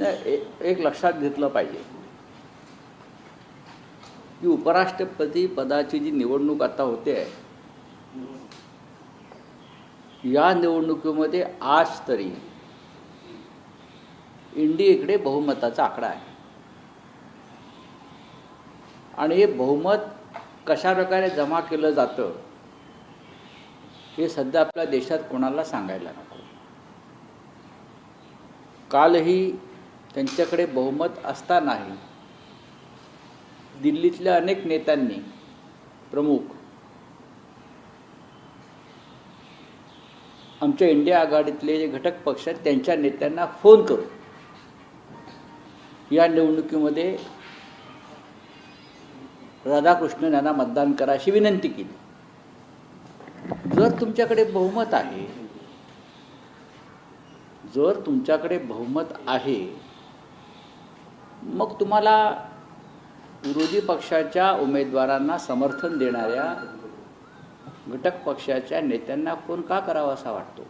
एक एक लक्षात घेतलं पाहिजे. की उपराष्ट्रपती पदाची जी निवडणूक आता होते आहे या निवडणुकीमध्ये आज तरी इंडियेकडे बहुमताचा आकडा आहे. आणि हे बहुमत कशा प्रकारे जमा केलं जातं हे सध्या आपल्या देशात कोणाला सांगायला नको. कालही त्यांच्याकडे बहुमत असतानाही दिल्लीतल्या अनेक नेत्यांनी प्रमुख आमच्या इंडिया आघाडीतले जे घटक पक्ष आहेत त्यांच्या नेत्यांना फोन करून या निवडणुकीमध्ये राधाकृष्णन यांना मतदान करा अशी विनंती केली. जर तुमच्याकडे बहुमत आहे जर तुमच्याकडे बहुमत आहे मग तुम्हाला विरोधी पक्षाच्या उमेदवारांना समर्थन देणाऱ्या घटक पक्षाच्या नेत्यांना फोन का करावा असा वाटतो?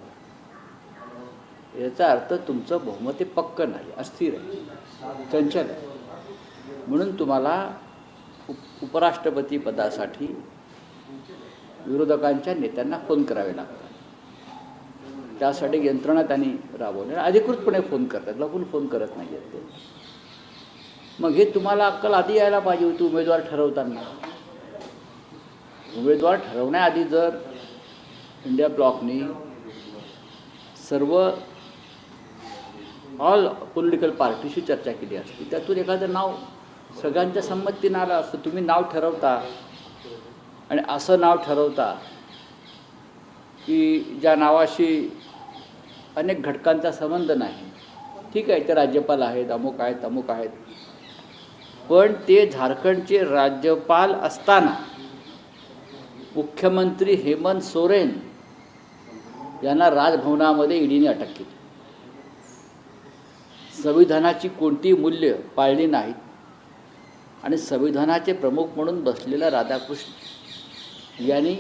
याचा अर्थ तुमचं बहुमत पक्क नाही अस्थिर आहे चंचल आहे. म्हणून तुम्हाला उप उपराष्ट्रपती पदासाठी विरोधकांच्या नेत्यांना फोन करावे लागतात. त्यासाठी यंत्रणा त्यांनी राबवली. अधिकृतपणे फोन करतात. लपून फोन करत नाही आहेत ते. मग हे तुम्हाला अक्कल आधी यायला पाहिजे होती उमेदवार ठरवताना. उमेदवार ठरवण्याआधी जर इंडिया ब्लॉकनी सर्व ऑल पॉलिटिकल पार्टीशी चर्चा केली असती त्यातून एखादं नाव सगळ्यांच्या संमतीनं आलं असतं तुम्ही नाव ठरवता आणि असं नाव ठरवता की ज्या नावाशी अनेक घटकांचा संबंध नाही. ठीक आहे ते राज्यपाल आहेत अमुक आहेत अमुक आहेत. पण ते झारखंडचे राज्यपाल असताना मुख्यमंत्री हेमंत सोरेन यांना राजभवनामध्ये ईडीने अटक केली. संविधानाची कोणती मूल्य पाळली नाहीत आणि संविधानाचे प्रमुख म्हणून बसलेला राधाकृष्ण यांनी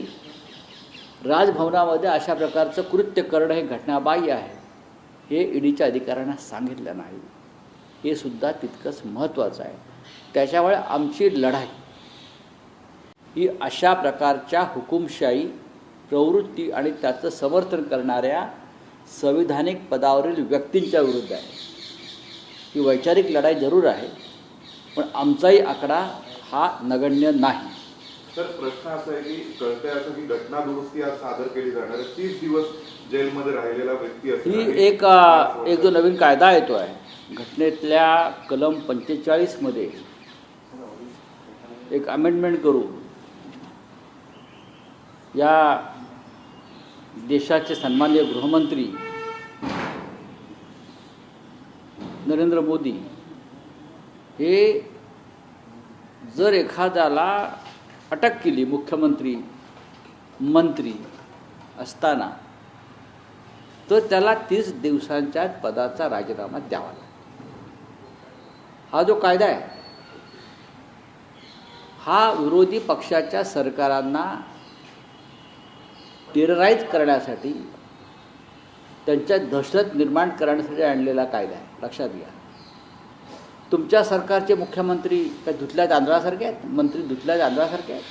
राजभवनामध्ये अशा प्रकारचं कृत्य करणं हे घटनाबाह्य आहे हे ईडीच्या अधिकाऱ्यांना सांगितलं नाही. हे सुद्धा तितकंच महत्त्वाचं आहे. त्याच्यामुळे आमची लढाई. ही अशा प्रकारच्या हुकुमशाही प्रवृत्ती आणि त्याचं समर्थन करणाऱ्या संविधानिक पदावरील व्यक्तींच्या विरुद्ध आहे. ही वैचारिक लढाई जरूर आहे पण आमचाही आकडा हा नगण्य नाही. तर प्रश्न असा आहे की कळतंय असं की घटना दुरुस्ती आज सादर केली जाणार तीस दिवस जेलमध्ये राहिलेला व्यक्ती ही एक एक जो नवीन कायदा येतो आहे घटनेतल्या कलम पंचेचाळीसमध्ये एक अमेंडमेंट करू. या देशाचे सन्मान्य गृहमंत्री नरेंद्र मोदी हे जर एखाद्याला अटक केली मुख्यमंत्री मंत्री असताना तर त्याला तीस दिवसांच्या पदाचा राजीनामा द्यावा लागतो हा जो कायदा आहे हा विरोधी पक्षाच्या सरकारांना टेरराईज करण्यासाठी त्यांच्यात दहशत निर्माण करण्यासाठी आणलेला कायदा आहे. लक्षात घ्या. तुमच्या सरकारचे मुख्यमंत्री काय धुतल्या तांदळासारखे आहेत? मंत्री धुतल्या तांदळासारखे आहेत?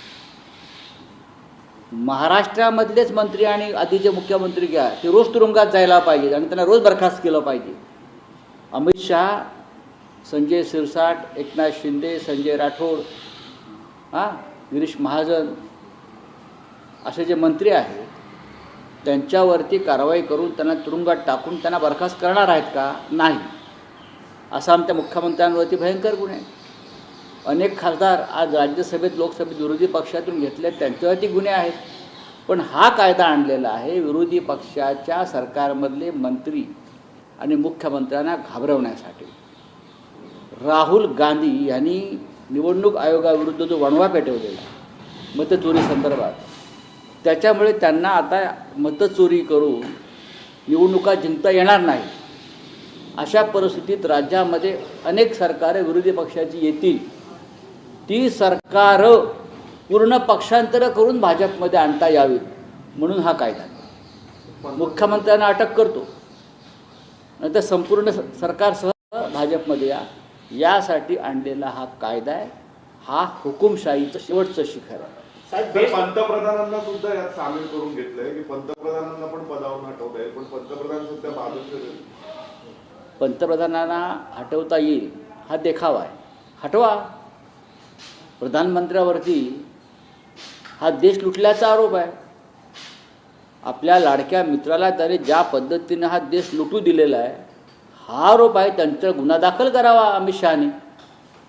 महाराष्ट्रामधलेच मंत्री आणि आधीचे मुख्यमंत्री घ्या ते रोज तुरुंगात जायला पाहिजेत आणि त्यांना रोज बरखास्त केलं पाहिजे. अमित शहा संजय सिरसाट एकनाथ शिंदे संजय राठोड हां गिरीश महाजन असे जे मंत्री आहेत त्यांच्यावरती कारवाई करून त्यांना तुरुंगात टाकून त्यांना बरखास्त करणार आहेत का? नाही. असा आमच्या मुख्यमंत्र्यांवरती भयंकर गुन्हे. आहेत अनेक खासदार आज राज्यसभेत लोकसभेत विरोधी पक्षातून घेतले त्यांच्यावरती गुन्हे आहेत. पण हा कायदा आणलेला आहे विरोधी पक्षाच्या सरकारमधले मंत्री आणि मुख्यमंत्र्यांना घाबरवण्यासाठी. राहुल गांधी यांनी निवडणूक आयोगाविरुद्ध जो वणवा पेटवलेला मतचोरी संदर्भात त्याच्यामुळे त्यांना आता मतचोरी करून निवडणुका जिंकता येणार नाही. अशा परिस्थितीत राज्यामध्ये अनेक सरकारे विरोधी पक्षाची येतील. ती सरकार पूर्ण पक्षांतर करून भाजपमध्ये आणता यावी म्हणून हा कायदा मुख्यमंत्र्यांना अटक करतो. नंतर संपूर्ण स- सरकारसह भाजपमध्ये या. यासाठी आणलेला हा कायदा आहे. हा हुकुमशाहीचं शेवटचं शिखर आहे. पंतप्रधानांना सुद्धा यात सामील करून घेतलंय की पंतप्रधानांना पण पदावरून हटवत आहे पण पंतप्रधान सध्या भाजपचे पंतप्रधानांना हटवता येईल हा देखावा आहे. हटवा. प्रधानमंत्र्यावरती हा देश लुटल्याचा आरोप आहे. आपल्या लाडक्या मित्राला त्याने ज्या पद्धतीनं हा देश लुटू दिलेला आहे हा आरोप आहे त्यांचा गुन्हा दाखल करावा अमित शहाने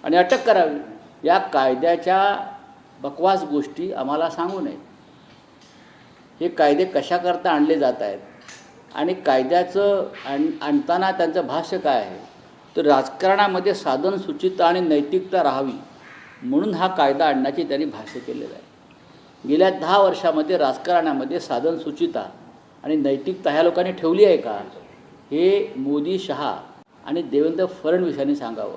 आणि अटक करावी. या कायद्याच्या बकवास गोष्टी आम्हाला सांगू नये हे कायदे कशाकरता आणले जात आहेत? आणि कायद्याचं आण आणताना त्यांचं भाष्य काय आहे? तर राजकारणामध्ये साधन सुचिता आणि नैतिकता राहावी म्हणून हा कायदा आणण्याची त्यांनी भाष्य केलेलं आहे. गेल्या दहा वर्षामध्ये राजकारणामध्ये साधन सुचिता आणि नैतिकता ह्या लोकांनी ठेवली आहे का? हे मोदी शहा आणि देवेंद्र फडणवीस यांनी सांगावं.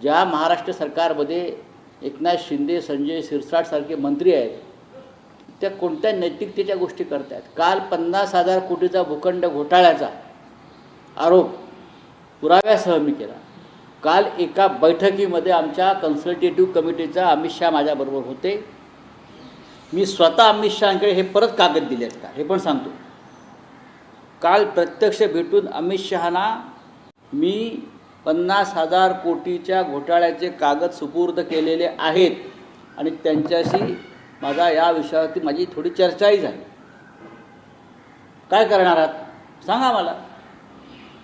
ज्या महाराष्ट्र सरकारमध्ये एकनाथ शिंदे संजय शिरसाटसारखे मंत्री आहेत त्या कोणत्या नैतिकतेच्या गोष्टी करतायत? काल पन्नास हजार कोटीचा भूखंड घोटाळ्याचा आरोप पुराव्यासह मी केला. काल एका बैठकीमध्ये आमच्या कन्सल्टेटिव्ह कमिटीचा अमित शहा माझ्याबरोबर होते. मी स्वतः अमित शहाकडे हे परत कागद दिले आहेत का? हे पण सांगतो. काल प्रत्यक्ष भेटून अमित शहाना मी पन्नास हजार कोटीच्या घोटाळ्याचे कागद सुपूर्द केलेले आहेत. आणि त्यांच्याशी माझा या विषयावरती माझी थोडी चर्चाही झाली. काय करणार आहात? सांगा मला.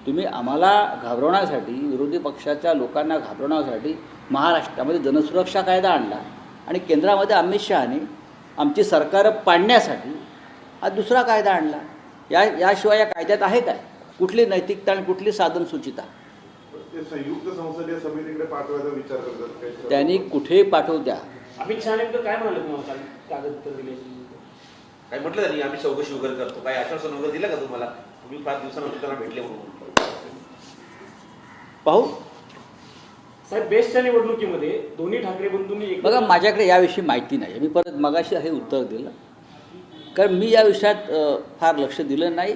तुम्ही आम्हाला घाबरवण्यासाठी विरोधी पक्षाच्या लोकांना घाबरवण्यासाठी महाराष्ट्रामध्ये जनसुरक्षा कायदा आणला आणि केंद्रामध्ये अमित शहाने आमची सरकारं पाडण्यासाठी हा दुसरा कायदा आणला. या याशिवाय या कायद्यात आहे काय? कुठली नैतिकता आणि कुठली साधन सुचिता? ते संयुक्त संसदीय समितीकडे पाठवायचा विचार करतात काही त्यांनी कुठेही पाठवू द्या. अमित शहा नेमकं काय म्हणाले कागदपत्र दिले? काय म्हटलं त्यांनी आम्ही चौकशी वगैरे करतो. काय आश्वासन वगैरे दिलं का तुम्हाला? तुम्ही पाच दिवसानंतर त्यांना भेटले म्हणून. पाहू. साहेब बेस्टच्या निवडणुकीमध्ये दोन्ही ठाकरे बंधूंनी एक बघा माझ्याकडे याविषयी माहिती नाही. मी परत मगाशी हे उत्तर दिलं. कारण मी या विषयात फार लक्ष दिलं नाही.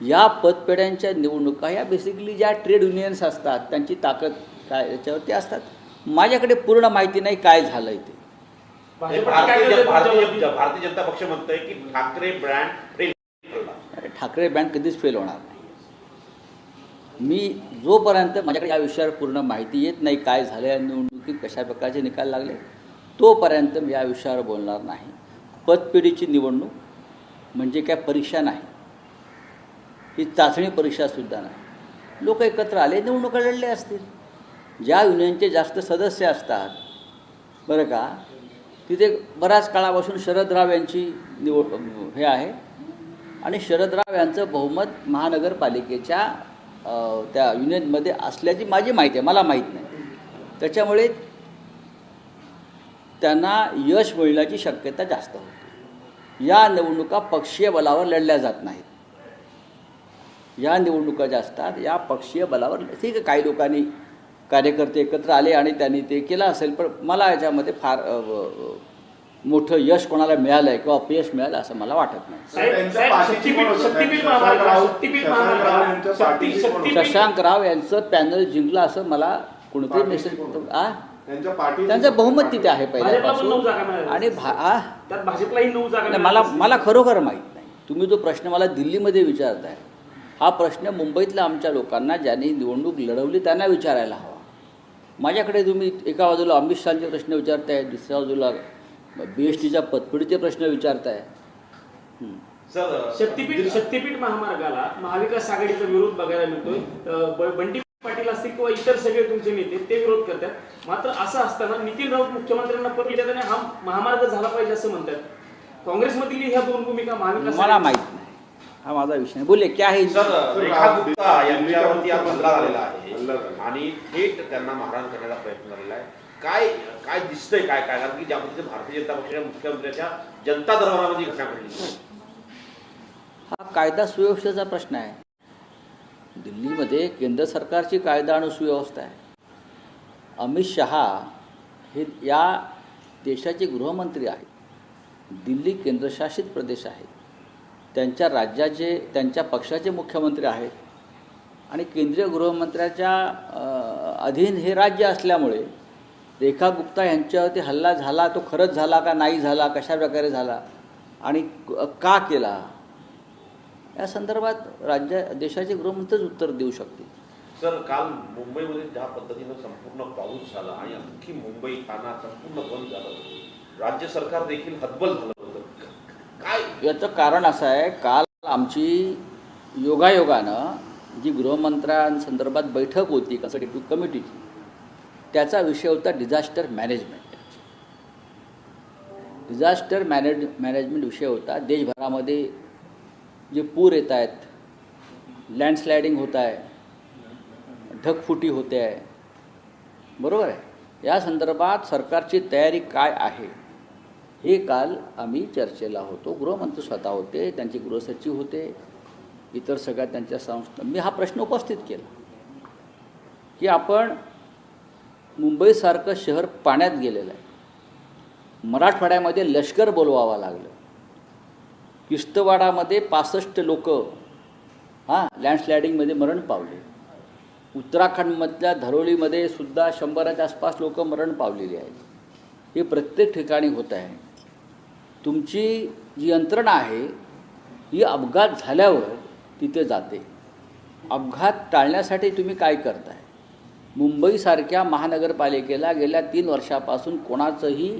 या पदपेढ्यांच्या निवडणुका या बेसिकली ज्या ट्रेड युनियन्स असतात त्यांची ताकद काय याच्यावरती असतात. माझ्याकडे पूर्ण माहिती नाही काय झालं ते. भारतीय जनता पक्ष म्हणतोय की ठाकरे ब्रँड ठाकरे बँक कधीच फेल होणार नाही. मी जोपर्यंत माझ्याकडे या विषयावर पूर्ण माहिती येत नाही काय झालं या निवडणुकीत कशा प्रकारचे निकाल लागले तोपर्यंत मी या विषयावर बोलणार नाही. पतपिढीची निवडणूक म्हणजे काय परीक्षा नाही. ही चाचणी परीक्षासुद्धा नाही. लोक एकत्र आले निवडणुका लढले असतील. ज्या युनियनचे जास्त सदस्य असतात बरं का तिथे बऱ्याच काळापासून शरदराव यांची निवड हे आहे. आणि शरदराव यांचं बहुमत महानगरपालिकेच्या त्या युनियनमध्ये असल्याची माझी माहिती आहे मला माहीत नाही. त्याच्यामुळे त्यांना यश मिळण्याची शक्यता जास्त होती. या निवडणुका पक्षीय बलावर लढल्या जात नाहीत या निवडणुका ज्या असतात या पक्षीय बलावर ठीक आहे काही लोकांनी कार्यकर्ते एकत्र आले आणि त्यांनी ते केलं असेल पण मला याच्यामध्ये फार मोठं यश कोणाला मिळालं आहे किंवा अपयश मिळालं असं मला वाटत नाही शशांक राव- यांचं पॅनल जिंकलं असं मला कोणीतरी पाठीशी मेसेज? आ त्यांच्या पाठी त्यांचं बहुमत तिथे आहे पहिल्यापासून. आणि भाजपलाही नऊ जागा मला. मला खरोखर माहीत नाही तुम्ही जो प्रश्न मला दिल्लीमध्ये विचारताय हा प्रश्न मुंबईतल्या आमच्या लोकांना ज्यांनी निवडणूक लढवली त्यांना विचारायला हवा माझ्याकडे तुम्ही एका बाजूला अमित शहाचे प्रश्न विचारताय दुसऱ्या बाजूला बी एस टीच्या पतपिढीचे प्रश्न विचारताय हं. सर शक्तीपीठ शक्तीपीठ महामार्गाला महाविकास आघाडीचा विरोध बघायला मिळतोय बंटी पाटील असतील किंवा इतर सगळे तुमचे नेते ते विरोध करतात. मात्र असं असताना नितीन राऊत मुख्यमंत्र्यांना पत्र लिहितात आणि हा महामार्ग झाला पाहिजे असं म्हणतात. काँग्रेसमधील ह्या दोन भूमिका महाविकास मला माहीत नाही. हा माझा विषय बोलले क्या आहे सर रेखा गुप्ता यांच्यावरती आज हल्ला झालेला आहे. आणि थेट त्यांना मारहाण करण्याचा प्रयत्न झालेला आहे. काय काय दिसतंय काय काय? कारण की ज्या पद्धतीने भारतीय जनता पक्षाच्या मुख्यमंत्र्याच्या जनता दरबारामध्ये घटना घडली. हा कायदा सुव्यवस्थेचा प्रश्न आहे. दिल्लीमध्ये केंद्र सरकारची कायदा आणि सुव्यवस्था आहे. अमित शहा हे या देशाचे गृहमंत्री आहेत. दिल्ली केंद्रशासित प्रदेश आहे त्यांच्या राज्याचे त्यांच्या पक्षाचे मुख्यमंत्री आहेत. आणि केंद्रीय गृहमंत्र्याच्या अधीन हे राज्य असल्यामुळे रेखा गुप्ता यांच्यावरती हल्ला झाला तो खरंच झाला का नाही झाला कशा प्रकारे झाला आणि का केला? या संदर्भात राज्य देशाचे गृहमंत्रीच उत्तर देऊ शकतील. सर काल मुंबईमध्ये ज्या पद्धतीनं संपूर्ण पाऊस झाला आणि अख्खी मुंबई ठाणा संपूर्ण बंद झालं राज्य सरकार देखील हतबल झालं होतं. काय? याचं कारण असं आहे काल आमची योगायोगानं जी गृहमंत्र्यांसंदर्भात बैठक होती कन्सल्टेटिव्ह कमिटीची त्याचा विषय होता disaster management. Disaster manage management विषय होता. देशभरामध्ये जे पूर येत आहेत लँडस्लायडिंग होत आहे ढगफुटी होते आहे बरोबर आहे? या संदर्भात सरकारची तयारी काय आहे? हे काल आम्ही चर्चेला होतो. गृहमंत्री स्वतः होते त्यांचे गृहसचिव होते इतर सगळ्या त्यांच्या संस्था मी हा प्रश्न उपस्थित केला. की आपण मुंबईसारखं शहर पाण्यात गेलेलं आहे. मराठवाड्यामध्ये लष्कर बोलवावं लागलं. किश्तवाडामध्ये पासष्ट लोक हां लँडस्लायडिंगमध्ये मरण पावले. उत्तराखंडमधल्या धरोलीमध्ये सुद्धा शंभराच्या आसपास लोक मरण पावलेली आहेत. हे प्रत्येक ठिकाणी होत आहे. तुमची जी यंत्रणा आहे ही अपघात झाल्यावर तिथे जाते. अपघात टाळण्यासाठी तुम्ही काय करताय? मुंबईसारख्या महानगरपालिकेला गेल्या तीन वर्षापासून कोणाचंही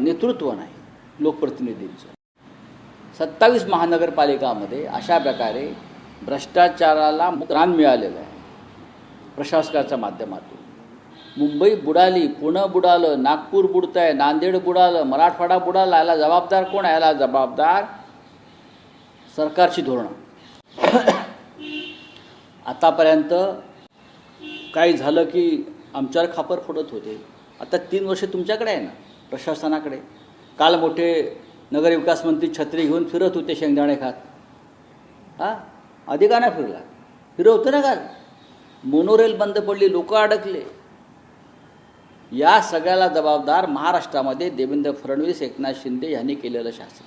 नेतृत्व नाही लोकप्रतिनिधींचं. सत्तावीस महानगरपालिकामध्ये अशा प्रकारे भ्रष्टाचाराला रान मिळालेलं आहे. प्रशासकाच्या माध्यमातून. मुंबई बुडाली पुणं बुडालं नागपूर बुडतं आहे नांदेड बुडालं मराठवाडा बुडाला याला जबाबदार कोण आहे? याला जबाबदार सरकारची धोरणं. आतापर्यंत काही झालं की आमच्यावर खापर फोडत होते. आता तीन वर्ष तुमच्याकडे आहे ना प्रशासनाकडे. काल मोठे नगरविकास मंत्री छत्री घेऊन फिरत होते शेंगदाणे खात हां? आधी का नाही फिरला? फिरवतं ना काल मोनोरेल बंद पडली लोक अडकले. या सगळ्याला जबाबदार महाराष्ट्रामध्ये देवेंद्र फडणवीस एकनाथ शिंदे यांनी केलेलं शासन.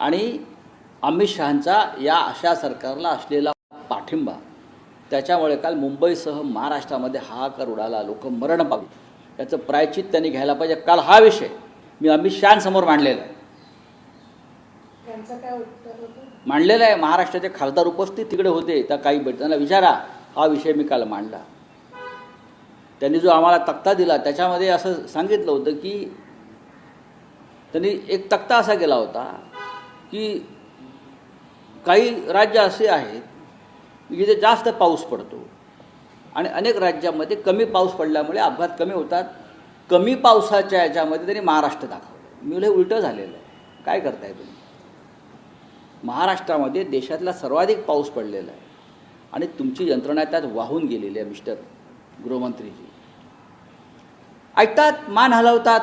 आणि अमित शहांचा या अशा सरकारला असलेला पाठिंबा त्याच्यामुळे काल मुंबईसह महाराष्ट्रामध्ये हाहाकार उडाला लोक मरण पावली. याचं प्रायचित त्यांनी घ्यायला पाहिजे. काल हा विषय मी अमित शहांसमोर मांडलेला आहे त्यांचं काय उत्तर होतं मांडलेलं आहे. महाराष्ट्राचे खासदार उपस्थित तिकडे होते. त्या काही भेट त्यांना विचारा. हा विषय मी काल मांडला. त्यांनी जो आम्हाला तक्ता दिला त्याच्यामध्ये असं सांगितलं होतं की त्यांनी एक तक्ता असा केला होता की काही राज्य असे आहेत जिथे जास्त पाऊस पडतो आणि अनेक राज्यामध्ये कमी पाऊस पडल्यामुळे अपघात कमी होतात. कमी पावसाच्या याच्यामध्ये त्यांनी महाराष्ट्र दाखवलं. मी हे उलटं झालेलं आहे. काय करताय तुम्ही? महाराष्ट्रामध्ये देशातला सर्वाधिक पाऊस पडलेला आहे. आणि तुमची यंत्रणा त्यात वाहून गेलेली आहे मिस्टर गृहमंत्रीजी. ऐकतात मान हलवतात.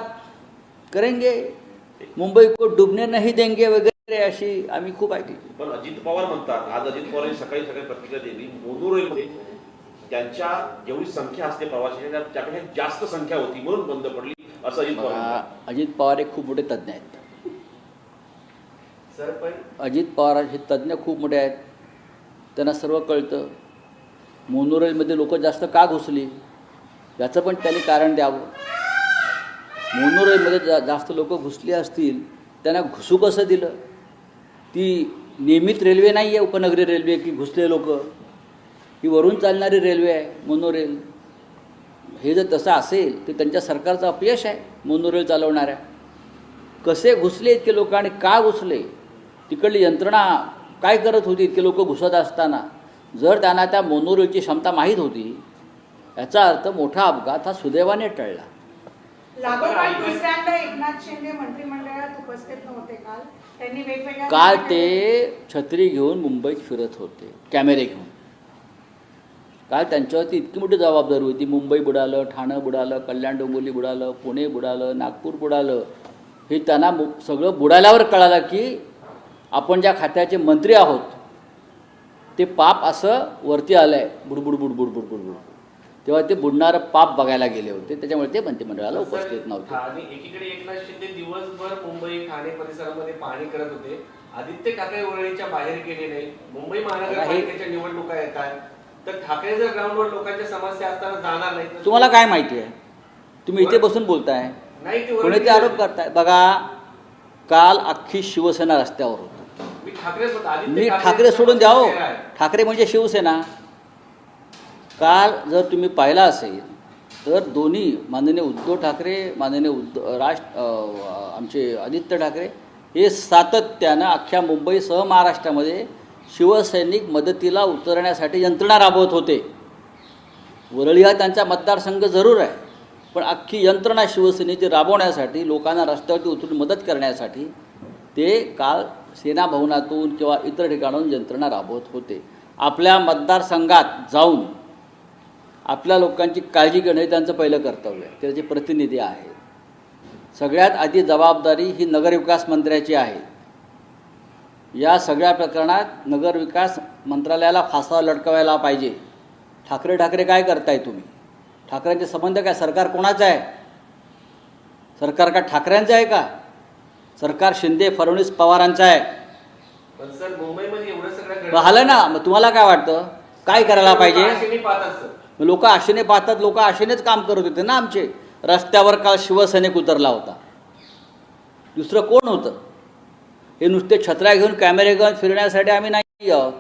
करेंगे? मुंबई को डुबने नाही देंगे वगैरे अशी आम्ही खूप ऐकली. पण अजित पवार म्हणतात आज अजित पवारांनी सकाळी सकाळी प्रतिक्रिया दिली. मोनोरेलमध्ये त्यांच्या जेवढी संख्या असते प्रवाशांची त्या- त्यापेक्षा जास्त संख्या होती म्हणून बंद पडली असं अजित पवार. अजित पवार हे खूप मोठे तज्ज्ञ आहेत. सर पण अजित पवार हे तज्ज्ञ खूप मोठे आहेत. त्यांना सर्व कळतं. मोनोरेलमध्ये लोक जास्त का घुसली? याचं पण त्यांनी कारण द्यावं. मोनोरेलमध्ये जा जास्त लोक घुसली असतील त्यांना घुसू कसं दिलं? ती नियमित रेल्वे नाही आहे उपनगरी रेल्वे की घुसले लोक. ही वरून चालणारी रेल्वे आहे मोनोरेल. हे जर तसं असेल तर त्यांच्या सरकारचं अपयश आहे मोनोरेल चालवणाऱ्या. कसे घुसले इतके लोक आणि का घुसले? तिकडली यंत्रणा काय करत होती इतके लोक घुसत असताना? जर त्यांना त्या मोनोरेलची क्षमता माहीत होती याचा अर्थ मोठा अपघात हा सुदैवाने टळला. काल. ते छत्री घेऊन मुंबईत फिरत होते कॅमेरे घेऊन. काल त्यांच्यावरती इतकी मोठी जबाबदारी होती. मुंबई बुडालं ठाणं बुडालं कल्याण डोंबिवली बुडालं पुणे बुडालं नागपूर बुडालं. हे त्यांना सगळं बुडाल्यावर कळालं की आपण ज्या खात्याचे मंत्री आहोत ते पाप असं वरती आलं आहे बुडबुड बुडबुड बुडबुड. बुड तेव्हा ते बुडणारं पाप बघायला गेले होते. त्याच्यामुळे ते मंत्रिमंडळाला उपस्थित नव्हते. आणि एकीकडे एकनाथ शिंदे दिवसभर मुंबई ठाणे परिसरामध्ये पाहणी करत होते. आदित्य ठाकरे वरळीच्या बाहेर गेले नाही. मुंबई महानगरपालिकेच्या निवडणुका येत आहेत तर ठाकरे जर ग्राउंडवर लोकांच्या समस्या असताना जाणार नाही तुम्हाला काय माहिती आहे? तुम्ही इथे बसून बोलताय. नाही कोणी ते आरोप करताय? बघा काल अख्खी शिवसेना रस्त्यावर होती. मी ठाकरे सोडून द्या चेहरा आहे. ठाकरे म्हणजे शिवसेना. काल जर तुम्ही पाहिला असेल तर दोन्ही माननीय उद्धव ठाकरे माननीय उद्धव राज आमचे आदित्य ठाकरे हे सातत्यानं अख्ख्या मुंबईसह महाराष्ट्रामध्ये शिवसैनिक मदतीला उतरण्यासाठी यंत्रणा राबवत होते. वरळी हा त्यांचा मतदारसंघ जरूर आहे पण अख्खी यंत्रणा शिवसेनेची राबवण्यासाठी लोकांना रस्त्यावरती उतरून मदत करण्यासाठी ते काल सेना भवनातून किंवा इतर ठिकाणाहून यंत्रणा राबवत होते. आपल्या मतदारसंघात जाऊन आपल्या लोकांची काळजी घेणं हे त्यांचं पहिलं कर्तव्य आहे. त्याचे प्रतिनिधी आहेत. सगळ्यात आधी जबाबदारी ही नगरविकास मंत्र्याची आहे. या सगळ्या प्रकरणात नगरविकास मंत्रालयाला फासा लटकवायला पाहिजे. ठाकरे ठाकरे काय करताय तुम्ही? ठाकरेंचे संबंध काय? सरकार कोणाचं आहे? सरकार का ठाकऱ्यांचं आहे का? सरकार शिंदे फडणवीस पवारांचं आहे. झालं ना मग तुम्हाला काय वाटतं? काय करायला पाहिजे? लोक आशेने पाहतात लोक आशेनेच काम करत होते ना आमचे. रस्त्यावर काल शिवसैनिक उतरला होता. दुसरं कोण होतं? हे नुसते छत्र्या घेऊन कॅमेरे घेऊन फिरण्यासाठी आम्ही नाही आहोत